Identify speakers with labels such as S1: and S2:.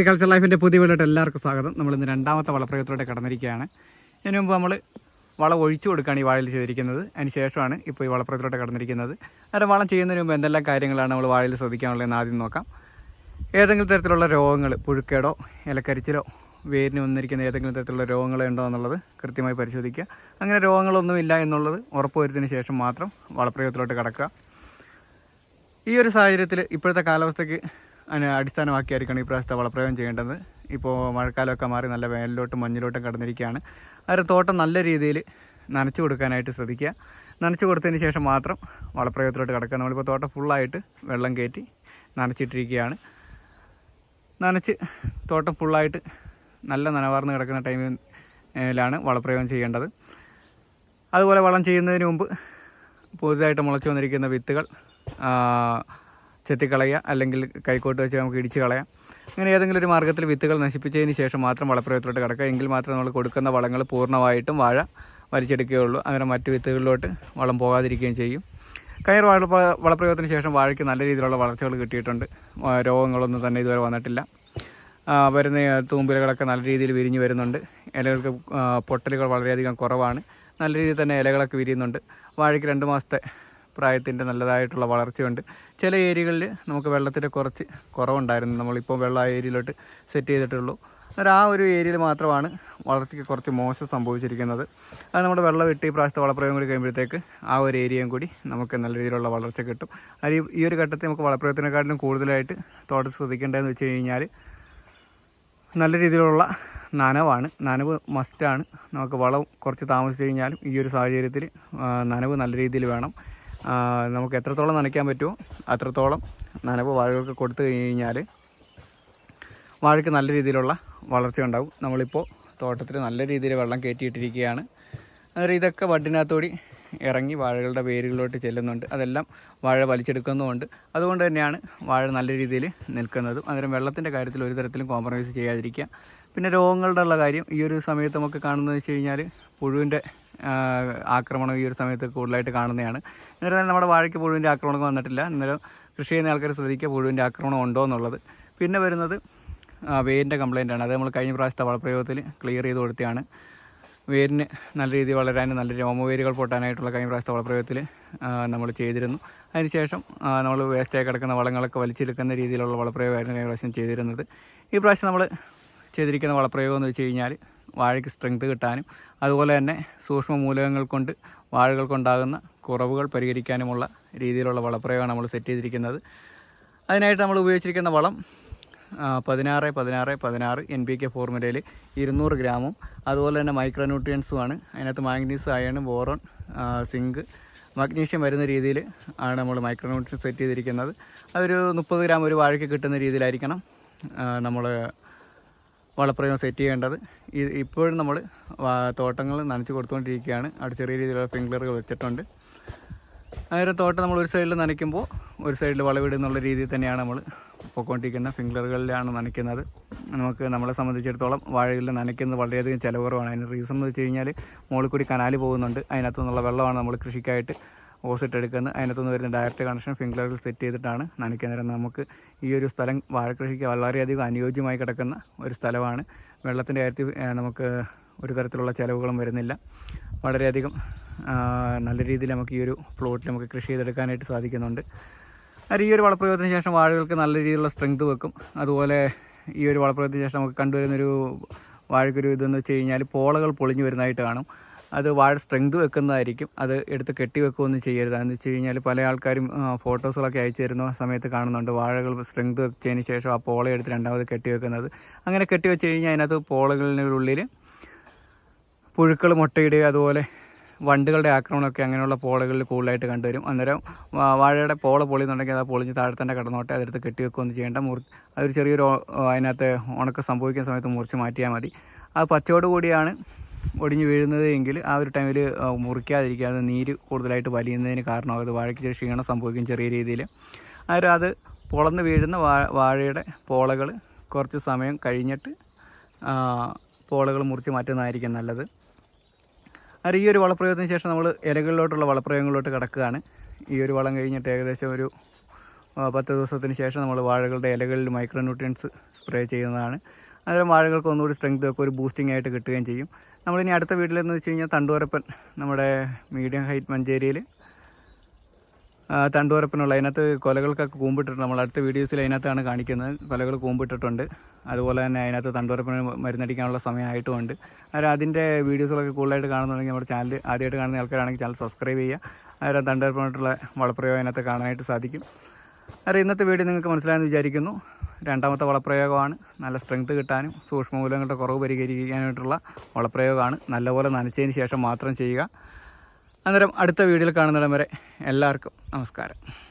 S1: Agriculture ലൈഫിന്റെ പുതിയ വീടായിട്ട് എല്ലാവർക്കും സ്വാഗതം. നമ്മൾ ഇന്ന് രണ്ടാമത്തെ വളപ്രയോഗത്തിലൂടെ കടന്നിരിക്കുകയാണ്. ഇതിനു മുമ്പ് നമ്മൾ വളം ഒഴിച്ചു കൊടുക്കുകയാണ് ഈ വാഴയിൽ ചെയ്തിരിക്കുന്നത്. അതിന് ശേഷമാണ് ഇപ്പോൾ ഈ വളപ്രയോഗത്തിലൂടെ കടന്നിരിക്കുന്നത്. അത് വളം ചെയ്യുന്നതിന് മുമ്പ് എന്തെല്ലാം കാര്യങ്ങളാണ് നമ്മൾ വാഴയിൽ ശ്രദ്ധിക്കാനുള്ളതെന്ന് ആദ്യം നോക്കാം. ഏതെങ്കിലും തരത്തിലുള്ള രോഗങ്ങൾ പുഴുക്കേടോ ഇലക്കരിച്ചിലോ വേരിന് വന്നിരിക്കുന്ന ഏതെങ്കിലും തരത്തിലുള്ള രോഗങ്ങൾ ഉണ്ടോ എന്നുള്ളത് കൃത്യമായി പരിശോധിക്കുക. അങ്ങനെ രോഗങ്ങളൊന്നുമില്ല എന്നുള്ളത് ഉറപ്പുവരുത്തിന് ശേഷം മാത്രം വളപ്രയോഗത്തിലോട്ട് കടക്കുക. ഈ ഒരു സാഹചര്യത്തിൽ ഇപ്പോഴത്തെ കാലാവസ്ഥയ്ക്ക് അടിസ്ഥാനമാക്കിയായിരിക്കണം ഈ പ്രാവശ്യത്തെ വളപ്രയോഗം ചെയ്യേണ്ടത്. ഇപ്പോൾ മഴക്കാലമൊക്കെ മാറി നല്ല വേനലിലോട്ടും മഞ്ഞിലോട്ടും കടന്നിരിക്കുകയാണ്. അതൊരു തോട്ടം നല്ല രീതിയിൽ നനച്ചു കൊടുക്കാനായിട്ട് ശ്രദ്ധിക്കുക. നനച്ചു കൊടുത്തതിന് ശേഷം മാത്രം വളപ്രയോഗത്തിലോട്ട് കിടക്കുക. നമ്മളിപ്പോൾ തോട്ടം ഫുള്ളായിട്ട് വെള്ളം കയറ്റി നനച്ചിട്ടിരിക്കുകയാണ്. നനച്ച് തോട്ടം ഫുള്ളായിട്ട് നല്ല നനവാർന്ന് കിടക്കുന്ന ടൈമിലാണ് വളപ്രയോഗം ചെയ്യേണ്ടത്. അതുപോലെ വളം ചെയ്യുന്നതിന് മുമ്പ് പുതുതായിട്ട് മുളച്ചു വന്നിരിക്കുന്ന വിത്തുകൾ ചെത്തിക്കളയുക അല്ലെങ്കിൽ കൈക്കോട്ട് വെച്ച് നമുക്ക് ഇടിച്ച് കളയാം. അങ്ങനെ ഏതെങ്കിലും ഒരു മാർഗത്തിൽ വിത്തുകൾ നശിപ്പിച്ചതിന് ശേഷം മാത്രം വളപ്രയോഗത്തിലോട്ട് കിടക്കുക. എങ്കിൽ മാത്രം നമ്മൾ കൊടുക്കുന്ന വളങ്ങൾ പൂർണമായിട്ടും വാഴ വലിച്ചെടുക്കുകയുള്ളൂ. അങ്ങനെ മറ്റു വിത്തുകളിലോട്ട് വളം പോകാതിരിക്കുകയും ചെയ്യും. കയർ വാഴ വളപ്രയോഗത്തിന് ശേഷം വാഴയ്ക്ക് നല്ല രീതിയിലുള്ള വളർച്ചകൾ കിട്ടിയിട്ടുണ്ട്. രോഗങ്ങളൊന്നും തന്നെ ഇതുവരെ വന്നിട്ടില്ല. വരുന്ന തൂമ്പിലകളൊക്കെ നല്ല രീതിയിൽ വിരിഞ്ഞു വരുന്നുണ്ട്. ഇലകൾക്ക് പൊട്ടലുകൾ വളരെയധികം കുറവാണ്. നല്ല രീതിയിൽ തന്നെ ഇലകളൊക്കെ വിരിയുന്നുണ്ട്. വാഴയ്ക്ക് രണ്ട് മാസത്തെ പ്രായത്തിന്റെ നല്ലതായിട്ടുള്ള വളർച്ചയുണ്ട്. ചില ഏരിയകളിൽ നമുക്ക് വെള്ളത്തിന്റെ കുറച്ച് കുറവുണ്ടായിരുന്നു. നമ്മളിപ്പോൾ വെള്ളം ആ ഏരിയയിലോട്ട് സെറ്റ് ചെയ്തിട്ടുള്ളൂ. അന്നേരം ആ ഒരു ഏരിയയിൽ മാത്രമാണ് വളർച്ചയ്ക്ക് കുറച്ച് മോശം സംഭവിച്ചിരിക്കുന്നത്. അത് നമ്മുടെ വെള്ളം വിട്ട് ഈ പ്രാവശ്യത്തെ വളപ്രയോഗം കൂടി കഴിയുമ്പോഴത്തേക്ക് ആ ഒരു ഏരിയയും കൂടി നമുക്ക് നല്ല രീതിയിലുള്ള വളർച്ച കിട്ടും. അത് ഈ- ഒരു ഘട്ടത്തിൽ നമുക്ക് വളപ്രയോഗത്തിനെക്കാട്ടിലും കൂടുതലായിട്ട് തോട്ടം ശ്രദ്ധിക്കേണ്ടതെന്ന് വെച്ച് കഴിഞ്ഞാൽ നല്ല രീതിയിലുള്ള നനവാണ്. നനവ് മസ്റ്റാണ് നമുക്ക് വളം കുറച്ച് താമസിച്ച് കഴിഞ്ഞാലും ഈ ഒരു സാഹചര്യത്തിൽ നനവ് നല്ല രീതിയിൽ വേണം. നമുക്ക് എത്രത്തോളം നനയ്ക്കാൻ പറ്റുമോ അത്രത്തോളം നനവ് വാഴകൾക്ക് കൊടുത്തു കഴിഞ്ഞാൽ വാഴയ്ക്ക് നല്ല രീതിയിലുള്ള വളർച്ച ഉണ്ടാവും. നമ്മളിപ്പോൾ തോട്ടത്തിൽ നല്ല രീതിയിൽ വെള്ളം കയറ്റിയിട്ടിരിക്കുകയാണ്. അന്നേരം ഇതൊക്കെ വഡിനകത്തോടി ഇറങ്ങി വാഴകളുടെ വേരുകളിലോട്ട് ചെല്ലുന്നുണ്ട്. അതെല്ലാം വാഴ വലിച്ചെടുക്കുന്നുമുണ്ട് അതുകൊണ്ട് തന്നെയാണ് വാഴ നല്ല രീതിയിൽ നിൽക്കുന്നതും. അന്നേരം വെള്ളത്തിന്റെ കാര്യത്തിൽ ഒരു തരത്തിലും കോംപ്രമൈസ് ചെയ്യാതിരിക്കുക. പിന്നെ രോഗങ്ങളുടെ ഉള്ള കാര്യം ഈ ഒരു സമയത്ത് നമുക്ക് കാണുന്നത് വെച്ച് കഴിഞ്ഞാൽ പുഴുവിന്റെ ആക്രമണം ഈ ഒരു സമയത്ത് കൂടുതലായിട്ട് കാണുന്നതാണ്. അന്നേരം തന്നെ നമ്മുടെ വാഴയ്ക്ക് പുഴുവിന്റെ ആക്രമണം വന്നിട്ടില്ല. അന്നേരം കൃഷി ചെയ്യുന്ന ആൾക്കാർ ശ്രദ്ധിക്കുക പുഴുവിന്റെ ആക്രമണം ഉണ്ടോ എന്നുള്ളത്. പിന്നെ വരുന്നത് വേരിന്റെ കംപ്ലയിന്റ് ആണ്. അത് നമ്മൾ കഴിഞ്ഞ പ്രാവശ്യത്തെ വളപ്രയോഗത്തിൽ ക്ലിയർ ചെയ്ത് കൊടുത്തതാണ്. വേരിന് നല്ല രീതിയിൽ വളരാനും നല്ല രോമവേരുകൾ പൊട്ടാനായിട്ടുള്ള കഴിഞ്ഞ പ്രാവശ്യത്തെ വളപ്രയോഗത്തിൽ നമ്മൾ ചെയ്തിരുന്നു. അതിനുശേഷം നമ്മൾ വേസ്റ്റായി കിടക്കുന്ന വളങ്ങളൊക്കെ വലിച്ചെടുക്കുന്ന രീതിയിലുള്ള വളപ്രയോഗമായിരുന്നു കഴിഞ്ഞ പ്രാവശ്യം ചെയ്തിരുന്നത്. ഈ പ്രാവശ്യം നമ്മൾ ചെയ്തിരിക്കുന്ന വളപ്രയോഗം എന്ന് വെച്ച് കഴിഞ്ഞാൽ വാഴയ്ക്ക് സ്ട്രെങ്ത് കിട്ടാനും അതുപോലെ തന്നെ സൂക്ഷ്മ മൂലകങ്ങൾ കൊണ്ട് വാഴകൾക്കുണ്ടാകുന്ന കുറവുകൾ പരിഹരിക്കാനുമുള്ള രീതിയിലുള്ള വളപ്രയോഗമാണ് നമ്മൾ സെറ്റ് ചെയ്തിരിക്കുന്നത്. അതിനായിട്ട് നമ്മൾ ഉപയോഗിച്ചിരിക്കുന്ന വളം പതിനാറ് പതിനാറ് പതിനാറ് എൻ പി കെ ഫോർമുലയിൽ ഇരുന്നൂറ് ഗ്രാമും അതുപോലെ തന്നെ മൈക്രോ ന്യൂട്രിയൻസുമാണ് അതിനകത്ത് manganese iron boron zinc magnesium വരുന്ന രീതിയിൽ ആണ് നമ്മൾ മൈക്രോ ന്യൂട്രിയൻസ് സെറ്റ് ചെയ്തിരിക്കുന്നത്. അതൊരു മുപ്പത് ഗ്രാം ഒരു വാഴയ്ക്ക് കിട്ടുന്ന രീതിയിലായിരിക്കണം നമ്മൾ വളപ്രയോഗം സെറ്റ് ചെയ്യേണ്ടത്. ഇപ്പോഴും നമ്മൾ തോട്ടങ്ങൾ നനച്ച് കൊടുത്തുകൊണ്ടിരിക്കുകയാണ്. അവിടെ ചെറിയ രീതിയിലുള്ള ഫിംഗ്ലറുകൾ വെച്ചിട്ടുണ്ട്. അന്നേരം തോട്ടം നമ്മൾ ഒരു സൈഡിൽ നനയ്ക്കുമ്പോൾ ഒരു സൈഡിൽ വളവിടുന്നുള്ള രീതിയിൽ തന്നെയാണ് നമ്മൾ പൊയ്ക്കൊണ്ടിരിക്കുന്ന ഫിംഗ്ലറുകളിലാണ് നനയ്ക്കുന്നത്. നമുക്ക് നമ്മളെ സംബന്ധിച്ചിടത്തോളം വാഴയിൽ നനയ്ക്കുന്നത് വളരെയധികം ചിലവ് കുറവാണ്. അതിന് റീസൺ എന്ന് വെച്ച് കഴിഞ്ഞാൽ മുകളിൽ കൂടി കനാല് പോകുന്നുണ്ട്. അതിനകത്തു നിന്നുള്ള വെള്ളമാണ് നമ്മൾ കൃഷിക്കായിട്ട് ഓസിട്ട് എടുക്കുന്നത്. അതിനകത്തുനിന്ന് വരുന്ന ഡയറക്റ്റ് കണക്ഷൻ ഫിംഗ്ലറിൽ സെറ്റ് ചെയ്തിട്ടാണ് നനയ്ക്കുന്നത് നമുക്ക് ഈ ഒരു സ്ഥലം വാഴ കൃഷിക്ക് വളരെയധികം അനുയോജ്യമായി കിടക്കുന്ന ഒരു സ്ഥലമാണ്. വെള്ളത്തിന്റെ കാര്യത്തിൽ നമുക്ക് ഒരു തരത്തിലുള്ള ചിലവുകളും വരുന്നില്ല. വളരെയധികം നല്ല രീതിയിൽ നമുക്ക് ഈ ഒരു പ്ലോട്ടിൽ നമുക്ക് കൃഷി ചെയ്തെടുക്കാനായിട്ട് സാധിക്കുന്നുണ്ട്. അത് ഈ ഒരു വളപ്രയോഗത്തിന് ശേഷം വാഴകൾക്ക് നല്ല രീതിയിലുള്ള സ്ട്രെങ്ത് വെക്കും. അതുപോലെ ഈ ഒരു വളപ്രയോഗത്തിന് ശേഷം നമുക്ക് കണ്ടുവരുന്നൊരു വാഴയ്ക്കൊരു ഇതെന്ന് വെച്ച് കഴിഞ്ഞാൽ പോളകൾ പൊളിഞ്ഞു വരുന്നതായിട്ട് കാണും. അത് വാഴ സ്ട്രെങ്ത് വെക്കുന്നതായിരിക്കും. അത് എടുത്ത് കെട്ടി വെക്കുകയൊന്നും ചെയ്യരുത്. എന്ന് വെച്ച് കഴിഞ്ഞാൽ പല ആൾക്കാരും ഫോട്ടോസുകളൊക്കെ അയച്ചു തരുന്ന സമയത്ത് കാണുന്നുണ്ട്. വാഴകൾ സ്ട്രെങ്ത് വെച്ചതിന് ശേഷം ആ പോള എടുത്ത് രണ്ടാമത് കെട്ടി വെക്കുന്നത്. അങ്ങനെ കെട്ടി വെച്ച് കഴിഞ്ഞാൽ അതിനകത്ത് പോളകളിനുള്ളിൽ പുഴുക്കൾ മുട്ടയിടുക അതുപോലെ വണ്ടുകളുടെ ആക്രമണമൊക്കെ അങ്ങനെയുള്ള പോളകളിൽ കൂടുതലായിട്ട് കണ്ടുവരും. അന്നേരം വാഴയുടെ പോള പൊളിയെന്നുണ്ടെങ്കിൽ അത് പൊളിഞ്ഞ് താഴെ തന്നെ കിടന്നോട്ടെ. അതെടുത്ത് കെട്ടി വെക്കുകയൊന്നും ചെയ്യേണ്ട. മുറി അതൊരു ചെറിയൊരു അതിനകത്ത് ഉണക്കം സംഭവിക്കുന്ന സമയത്ത് മുറിച്ച് മാറ്റിയാൽ മതി. അത് പച്ചയോട് കൂടിയാണ് ഒടിഞ്ഞ് വീഴുന്നത് എങ്കിൽ ആ ഒരു ടൈമിൽ മുറിക്കാതിരിക്കുക അത് നീര് കൂടുതലായിട്ട് വലിയുന്നതിന് കാരണമാകും. വാഴയ്ക്ക് ക്ഷീണം സംഭവിക്കും ചെറിയ രീതിയിൽ അന്നേരം അത് പൊളന്ന് വീഴുന്ന വാഴയുടെ പോളകൾ കുറച്ച് സമയം കഴിഞ്ഞിട്ട് പോളകൾ മുറിച്ച് മാറ്റുന്നതായിരിക്കും നല്ലത്. അത് ഈ ഒരു വളപ്രയോഗത്തിന് ശേഷം നമ്മൾ ഇലകളിലോട്ടുള്ള വളപ്രയോഗങ്ങളിലോട്ട് കിടക്കുകയാണ്. ഈ ഒരു വളം കഴിഞ്ഞിട്ട് ഏകദേശം ഒരു പത്ത് ദിവസത്തിന് ശേഷം നമ്മൾ വാഴകളുടെ ഇലകളിൽ മൈക്രോ ന്യൂട്രിയൻസ് സ്പ്രേ ചെയ്യുന്നതാണ്. അന്നേരം വാഴകൾക്ക് ഒന്നുകൂടി സ്ട്രെങ്ത് ഒക്കെ ഒരു ബൂസ്റ്റിംഗ് ആയിട്ട് കിട്ടുകയും ചെയ്യും. നമ്മളിനി അടുത്ത വീട്ടിലെന്ന് വെച്ച് കഴിഞ്ഞാൽ തണ്ടുവരപ്പൻ നമ്മുടെ മീഡിയം ഹൈറ്റ് മഞ്ചേരിയിൽ. തണ്ടുവരപ്പനുള്ള അതിനകത്ത് കൊലകൾക്കൊക്കെ കൂമ്പിട്ടിട്ടുണ്ട്. നമ്മൾ അടുത്ത വീഡിയോസിൽ അതിനകത്താണ് കാണിക്കുന്നത്. കൊലകൾ കൂമ്പിട്ടിട്ടുണ്ട്. അതുപോലെ തന്നെ അതിനകത്ത് തണ്ടുവരപ്പന് മരുന്നടിക്കാനുള്ള സമയമായിട്ടുമുണ്ട്. അന്നേരം അതിന്റെ വീഡിയോസുകളൊക്കെ കൂടുതലായിട്ട് കാണുന്നുണ്ടെങ്കിൽ നമ്മുടെ ചാനൽ ആദ്യമായിട്ട് കാണുന്ന ആൾക്കാരാണെങ്കിൽ ചാനൽ സബ്സ്ക്രൈബ് ചെയ്യുക. അന്നേരം തണ്ടുവരപ്പനായിട്ടുള്ള വളപ്രയോഗം അതിനകത്ത് കാണാനായിട്ട് സാധിക്കും. അന്നേരം ഇന്നത്തെ വീഡിയോ നിങ്ങൾക്ക് മനസ്സിലായെന്ന് വിചാരിക്കുന്നു. രണ്ടാമത്തെ വളപ്രയോഗമാണ്. നല്ല സ്ട്രെങ്ത് കിട്ടാനും സൂക്ഷ്മമൂലങ്ങളുടെ കുറവ് പരിഹരിക്കാനായിട്ടുള്ള വളപ്രയോഗമാണ്. നല്ലപോലെ നനച്ചതിന് ശേഷം മാത്രം ചെയ്യുക. അന്നേരം അടുത്ത വീഡിയോയിൽ കാണുന്നിടം വരെ എല്ലാവർക്കും നമസ്കാരം.